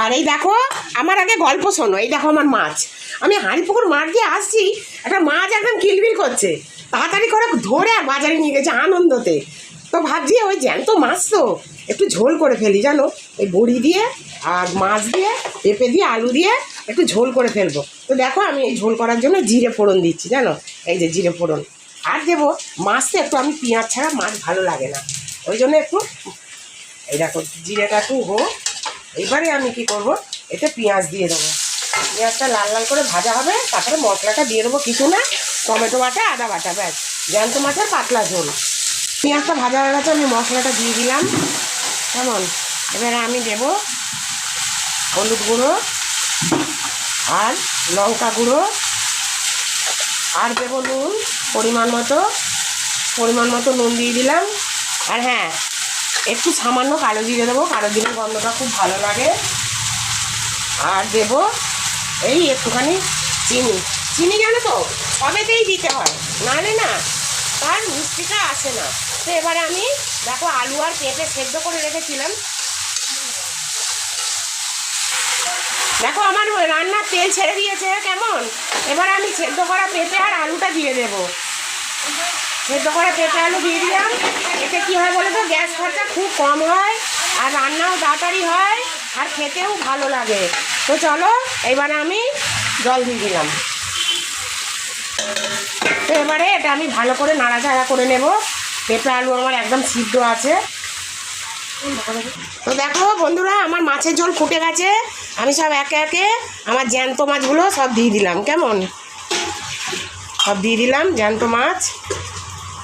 আর এই দেখো, আমার আগে গল্প শোনো, এই দেখো আমার মাছ। আমি হাঁড়ি পুকুর মাঠ দিয়ে আসছি, একটা মাছ একদম কিলবিল করছে। তাড়াতাড়ি করে ধরে আর বাজারে নিয়ে গেছে আনন্দতে। তো ভাবছি ওই জ্যান্ত মাছ তো, একটু ঝোল করে ফেলি, জানো? এই বড়ি দিয়ে আর মাছ দিয়ে, পেঁপে দিয়ে, আলু দিয়ে একটু ঝোল করে ফেলব। তো দেখো, আমি এই ঝোল করার জন্য জিরে ফোড়ন দিচ্ছি, জানো? এই যে জিরে ফোড়ন। আর দেবো মাছ তো একটু আমি পেঁয়াজ ছাড়া মাছ ভালো লাগে না। ওই জন্য একটু এই দেখো, জিরেটা হোক এবারে আমি কি করব? এতে পেঁয়াজ দিয়ে দেবো। পেঁয়াজটা লাল লাল করে ভাজা হবে, তারপরে মশলাটা দিয়ে দেবো কিছু না, টমেটো বাটা, আদা বাটা, ব্যাস। জ্যান্ত মাছের পাতলা ঝোল। পেঁয়াজটা ভাজা হয়ে গেছে, আমি মশলাটা দিয়ে দিলাম। কেমন? এবারে আমি দেব হলুদ গুঁড়ো আর লঙ্কা গুঁড়ো। আর দেবো নুন, পরিমাণ মতো। পরিমাণ মতো নুন দিয়ে দিলাম। আর হ্যাঁ একটু সামান্য কালো জিরে দেবো। কালো জিরের গন্ধটা খুব ভালো লাগে। আর দেব এই একটুখানি চিনি। চিনি জানো তো? সবেতেই দিতে হয়। নাহলে না, তার মিষ্টিটা আসে না। তো এবারে আমি, দেখো আলু আর পেঁপে সেদ্ধ করে রেখেছিলাম। দেখো আমার রান্নার তেল ছেড়ে দিয়েছে, কেমন? এবার আমি সেদ্ধ করা পেঁপে আর আলুটা দিয়ে দেবো। সেদ্ধ করা পেঁপে আলু দিয়ে দিলাম। এতে কী হয় বলো তো গ্যাস খরচা খুব কম হয় আর রান্নাও তাড়াতাড়ি হয় আর খেতেও ভালো লাগে। তো চলো, এবারে আমি জল দিয়ে দিলাম। তো এবারে এটা আমি ভালো করে নাড়াচাড়া করে নেব। পেঁপে আলু আমার একদম সিদ্ধ আছে। তো দেখো বন্ধুরা, আমার মাছের ঝোল ফুটে গেছে। আমি সব একে একে আমার জ্যান্ত মাছগুলো সব দিয়ে দিলাম। কেমন? সব দিয়ে দিলাম জ্যান্ত মাছ।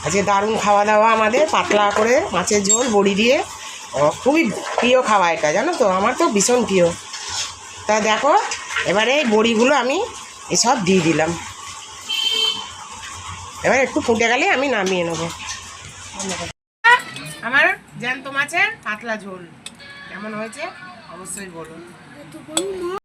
আজকে দারুণ খাওয়া দাওয়া আমাদের, পাতলা করে মাছের ঝোল, বড়ি দিয়ে। খুবই প্রিয় খাওয়া এটা, জানো তো? আমার তো ভীষণ প্রিয়। তা দেখো, এবারে এই বড়িগুলো আমি এসব দিয়ে দিলাম। এবার একটু ফুটে গেলে আমি নামিয়ে নেব। আমার জ্যান্ত মাছের পাতলা ঝোল। কেমন হয়েছে? অবশ্যই বলুন।